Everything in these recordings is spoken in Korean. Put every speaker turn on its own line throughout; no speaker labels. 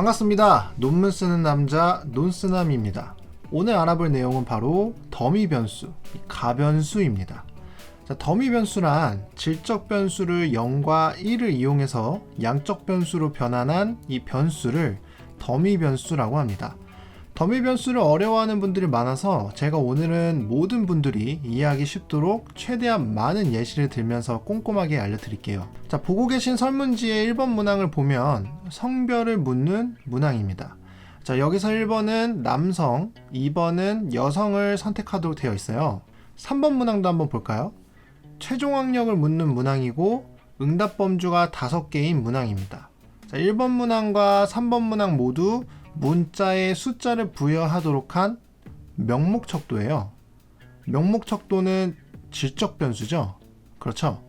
반갑습니다. 논문 쓰는 남자 논쓰남입니다. 오늘 알아볼 내용은 바로 더미 변수, 이 가변수입니다. 자, 더미 변수란 질적 변수를 0과 1을 이용해서 양적 변수로 변환한 이 변수를 더미 변수라고 합니다. 더미 변수를 어려워하는 분들이 많아서 제가 오늘은 모든 분들이 이해하기 쉽도록 최대한 많은 예시를 들면서 꼼꼼하게 알려드릴게요. 자, 보고 계신 설문지의 1번 문항을 보면 성별을 묻는 문항입니다. 자, 여기서 1번은 남성, 2번은 여성을 선택하도록 되어 있어요. 3번 문항도 한번 볼까요? 최종 학력을 묻는 문항이고 응답 범주가 5개인 문항입니다. 자, 1번 문항과 3번 문항 모두 문자에 숫자를 부여하도록 한 명목 척도예요. 명목 척도는 질적 변수죠. 그렇죠.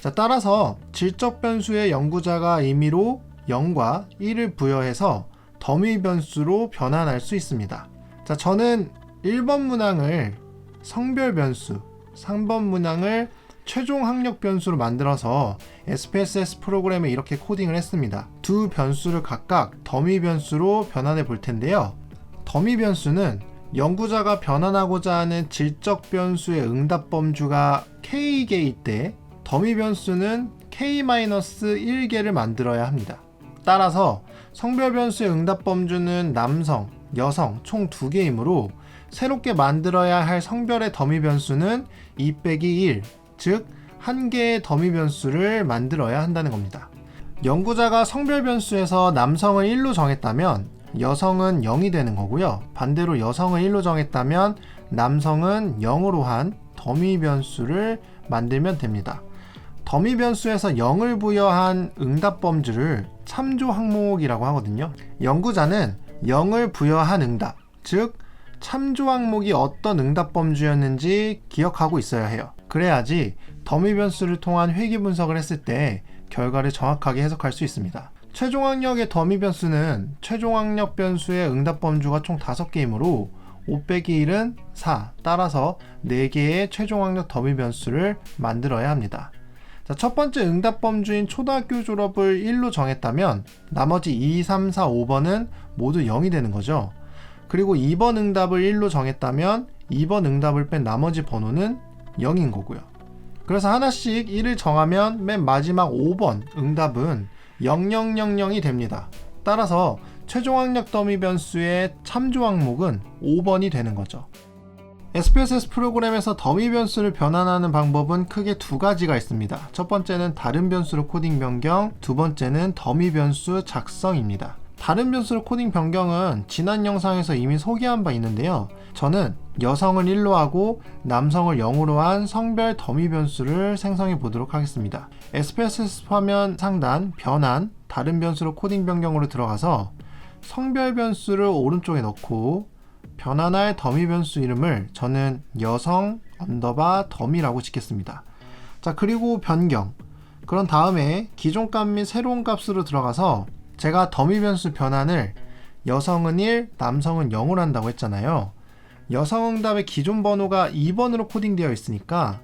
자, 따라서 질적 변수의 연구자가 임의로 0과 1을 부여해서 더미 변수로 변환할 수 있습니다. 자, 저는 1번 문항을 성별 변수, 3번 문항을 최종 학력 변수로 만들어서 SPSS 프로그램에 이렇게 코딩을 했습니다. 두 변수를 각각 더미 변수로 변환해 볼 텐데요. 더미 변수는 연구자가 변환하고자 하는 질적 변수의 응답 범주가 k개일 때 더미 변수는 k-1개를 만들어야 합니다. 따라서 성별 변수의 응답 범주는 남성, 여성 총 2개이므로 새롭게 만들어야 할 성별의 더미 변수는 2 빼기 1, 즉, 한 개의 더미 변수를 만들어야 한다는 겁니다. 연구자가 성별 변수에서 남성을 1로 정했다면 여성은 0이 되는 거고요. 반대로 여성을 1로 정했다면 남성은 0으로 한 더미 변수를 만들면 됩니다. 더미 변수에서 0을 부여한 응답 범주를 참조 항목이라고 하거든요. 연구자는 0을 부여한 응답, 즉 참조 항목이 어떤 응답 범주였는지 기억하고 있어야 해요. 그래야지 더미 변수를 통한 회귀 분석을 했을 때 결과를 정확하게 해석할 수 있습니다. 최종 학력의 더미 변수는 최종 학력 변수의 응답 범주가 총 5개이므로 5 빼기 1은 4. 따라서 4개의 최종 학력 더미 변수를 만들어야 합니다. 자, 첫 번째 응답 범주인 초등학교 졸업을 1로 정했다면 나머지 2, 3, 4, 5번은 모두 0이 되는 거죠. 그리고 2번 응답을 1로 정했다면 2번 응답을 뺀 나머지 번호는 0인 거고요. 그래서 하나씩 1을 정하면 맨 마지막 5번 응답은 0000이 됩니다. 따라서 최종 학력 더미 변수의 참조 항목은 5번이 되는 거죠. SPSS 프로그램에서 더미 변수를 변환하는 방법은 크게 두 가지가 있습니다. 첫 번째는 다른 변수로 코딩 변경, 두 번째는 더미 변수 작성입니다. 다른 변수로 코딩 변경은 지난 영상에서 이미 소개한 바 있는데요. 저는 여성을 1로 하고 남성을 0으로 한 성별 더미 변수를 생성해 보도록 하겠습니다. SPSS 화면 상단 변환 다른 변수로 코딩 변경으로 들어가서 성별 변수를 오른쪽에 넣고 변환할 더미 변수 이름을 저는 여성 언더바 더미라고 짓겠습니다. 자, 그리고 변경. 그런 다음에 기존 값 및 새로운 값으로 들어가서 제가 더미 변수 변환을 여성은 1, 남성은 0으로 한다고 했잖아요. 여성 응답의 기존 번호가 2번으로 코딩되어 있으니까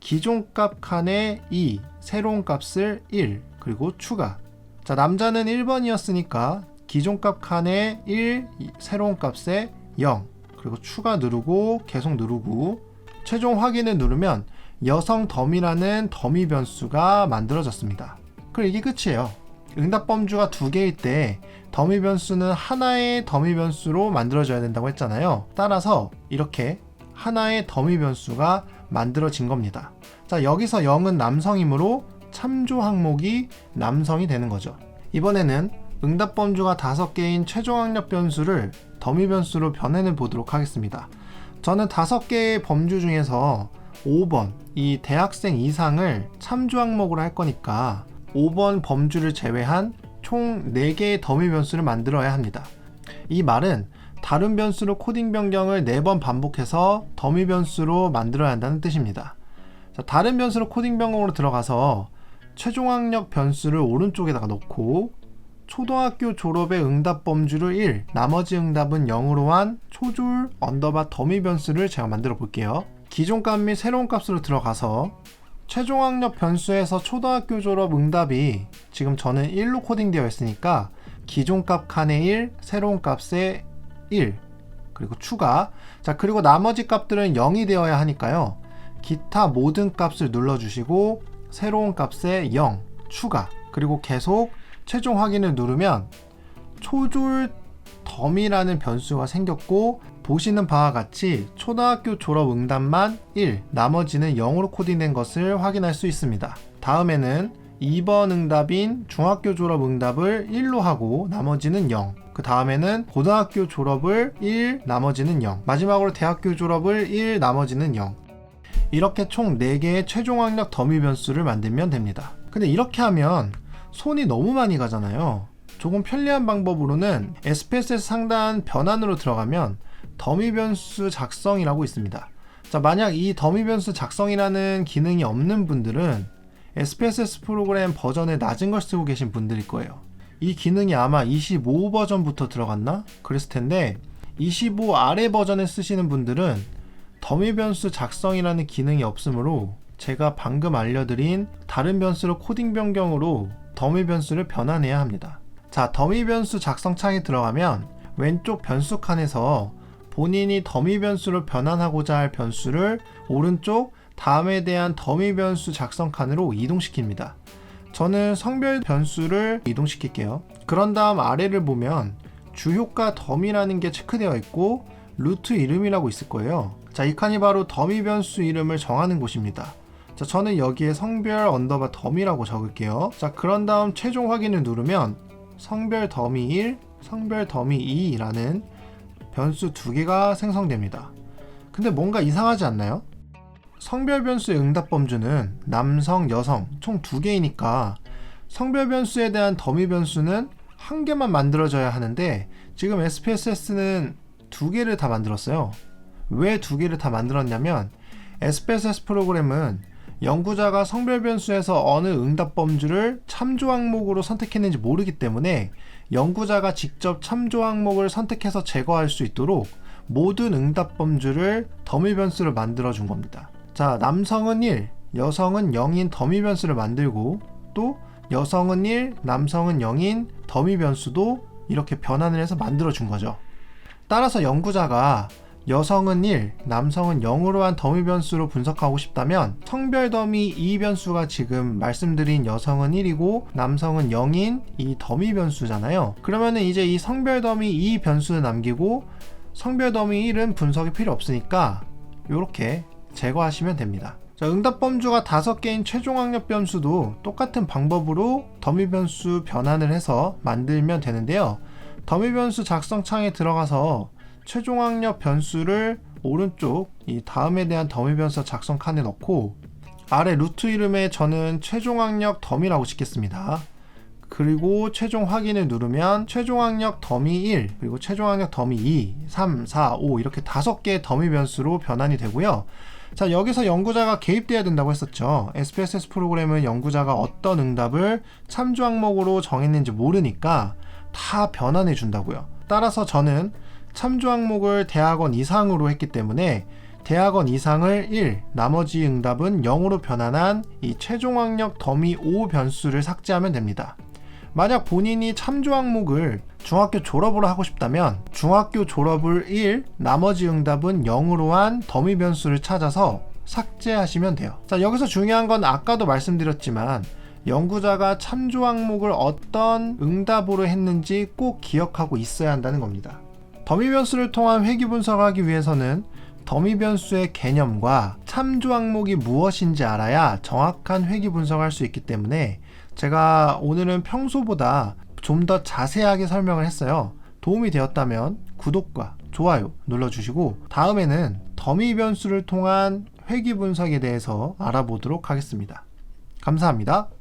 기존 값 칸에 2, 새로운 값을 1, 그리고 추가. 자, 남자는 1번이었으니까 기존 값 칸에 1, 새로운 값에 0 그리고 추가 누르고 계속 누르고 최종 확인을 누르면 여성 더미라는 더미 변수가 만들어졌습니다. 그럼 이게 끝이에요. 응답 범주가 두 개일 때 더미 변수는 하나의 더미 변수로 만들어져야 된다고 했잖아요. 따라서 이렇게 하나의 더미 변수가 만들어진 겁니다. 자, 여기서 0은 남성이므로 참조 항목이 남성이 되는 거죠. 이번에는 응답 범주가 5개인 최종 학력 변수를 더미 변수로 변해내 보도록 하겠습니다. 저는 5개의 범주 중에서 5번, 이 대학생 이상을 참조 항목으로 할 거니까 5번 범주를 제외한 총 4개의 더미 변수를 만들어야 합니다. 이 말은 다른 변수로 코딩 변경을 4번 반복해서 더미 변수로 만들어야 한다는 뜻입니다. 자, 다른 변수로 코딩 변경으로 들어가서 최종 학력 변수를 오른쪽에다가 넣고 초등학교 졸업의 응답 범주를 1, 나머지 응답은 0으로 한 초졸 언더바 더미 변수를 제가 만들어 볼게요. 기존 값 및 새로운 값으로 들어가서 최종 학력 변수에서 초등학교 졸업 응답이 지금 저는 1로 코딩되어 있으니까 기존 값 칸에 1, 새로운 값에 1, 그리고 추가. 자, 그리고 나머지 값들은 0이 되어야 하니까요. 기타 모든 값을 눌러주시고 새로운 값에 0, 추가. 그리고 계속 최종 확인을 누르면 초졸 덤이라는 변수가 생겼고 보시는 바와 같이 초등학교 졸업 응답만 1, 나머지는 0으로 코딩된 것을 확인할 수 있습니다. 다음에는 2번 응답인 중학교 졸업 응답을 1로 하고 나머지는 0. 그 다음에는 고등학교 졸업을 1, 나머지는 0. 마지막으로 대학교 졸업을 1, 나머지는 0. 이렇게 총 4개의 최종 학력 더미 변수를 만들면 됩니다. 근데 이렇게 하면 손이 너무 많이 가잖아요. 조금 편리한 방법으로는 SPSS 상단 변환으로 들어가면 더미 변수 작성이라고 있습니다. 자, 만약 이 더미 변수 작성이라는 기능이 없는 분들은 SPSS 프로그램 버전의 낮은 걸 쓰고 계신 분들일 거예요. 이 기능이 아마 25 버전부터 들어갔나? 그랬을 텐데 25 아래 버전을 쓰시는 분들은 더미 변수 작성이라는 기능이 없으므로 제가 방금 알려드린 다른 변수로 코딩 변경으로 더미 변수를 변환해야 합니다. 자, 더미 변수 작성 창에 들어가면 왼쪽 변수 칸에서 본인이 더미 변수로 변환하고자 할 변수를 오른쪽 다음에 대한 더미 변수 작성 칸으로 이동시킵니다. 저는 성별 변수를 이동시킬게요. 그런 다음 아래를 보면 주효과 더미라는 게 체크되어 있고 루트 이름이라고 있을 거예요. 자, 이 칸이 바로 더미 변수 이름을 정하는 곳입니다. 자, 저는 여기에 성별 언더바 더미라고 적을게요. 자, 그런 다음 최종 확인을 누르면 성별 더미 1, 성별 더미 2라는 변수 두 개가 생성됩니다. 근데 뭔가 이상하지 않나요? 성별 변수의 응답 범주는 남성, 여성 총 두 개이니까 성별 변수에 대한 더미 변수는 한 개만 만들어져야 하는데 지금 SPSS는 두 개를 다 만들었어요. 왜 두 개를 다 만들었냐면 SPSS 프로그램은 연구자가 성별 변수에서 어느 응답 범주를 참조 항목으로 선택했는지 모르기 때문에 연구자가 직접 참조 항목을 선택해서 제거할 수 있도록 모든 응답 범주를 더미 변수를 만들어 준 겁니다. 자, 남성은 1, 여성은 0인 더미 변수를 만들고 또 여성은 1, 남성은 0인 더미 변수도 이렇게 변환을 해서 만들어 준 거죠. 따라서 연구자가 여성은 1, 남성은 0으로 한 더미 변수로 분석하고 싶다면 성별 더미 2 변수가 지금 말씀드린 여성은 1이고 남성은 0인 이 더미 변수잖아요. 그러면은 이제 이 성별 더미 2 변수를 남기고 성별 더미 1은 분석이 필요 없으니까 이렇게 제거하시면 됩니다. 자, 응답 범주가 5개인 최종 학력 변수도 똑같은 방법으로 더미 변수 변환을 해서 만들면 되는데요. 더미 변수 작성 창에 들어가서 최종 학력 변수를 오른쪽 이 다음에 대한 더미 변수 작성 칸에 넣고 아래 루트 이름에 저는 최종 학력 더미라고 짓겠습니다. 그리고 최종 확인을 누르면 최종 학력 더미 1 그리고 최종 학력 더미 2, 3, 4, 5 이렇게 다섯 개의 더미 변수로 변환이 되고요. 자 여기서 연구자가 개입돼야 된다고 했었죠. SPSS 프로그램은 연구자가 어떤 응답을 참조 항목으로 정했는지 모르니까 다 변환해 준다고요. 따라서 저는 참조 항목을 대학원 이상으로 했기 때문에 대학원 이상을 1, 나머지 응답은 0으로 변환한 이 최종 학력 더미 5 변수를 삭제하면 됩니다. 만약 본인이 참조 항목을 중학교 졸업으로 하고 싶다면 중학교 졸업을 1, 나머지 응답은 0으로 한 더미 변수를 찾아서 삭제하시면 돼요. 자, 여기서 중요한 건 아까도 말씀드렸지만 연구자가 참조 항목을 어떤 응답으로 했는지 꼭 기억하고 있어야 한다는 겁니다. 더미 변수를 통한 회귀 분석을 하기 위해서는 더미 변수의 개념과 참조 항목이 무엇인지 알아야 정확한 회귀 분석을 할수 있기 때문에 제가 오늘은 평소보다 좀 더 자세하게 설명을 했어요. 도움이 되었다면 구독과 좋아요 눌러주시고 다음에는 더미 변수를 통한 회귀 분석에 대해서 알아보도록 하겠습니다. 감사합니다.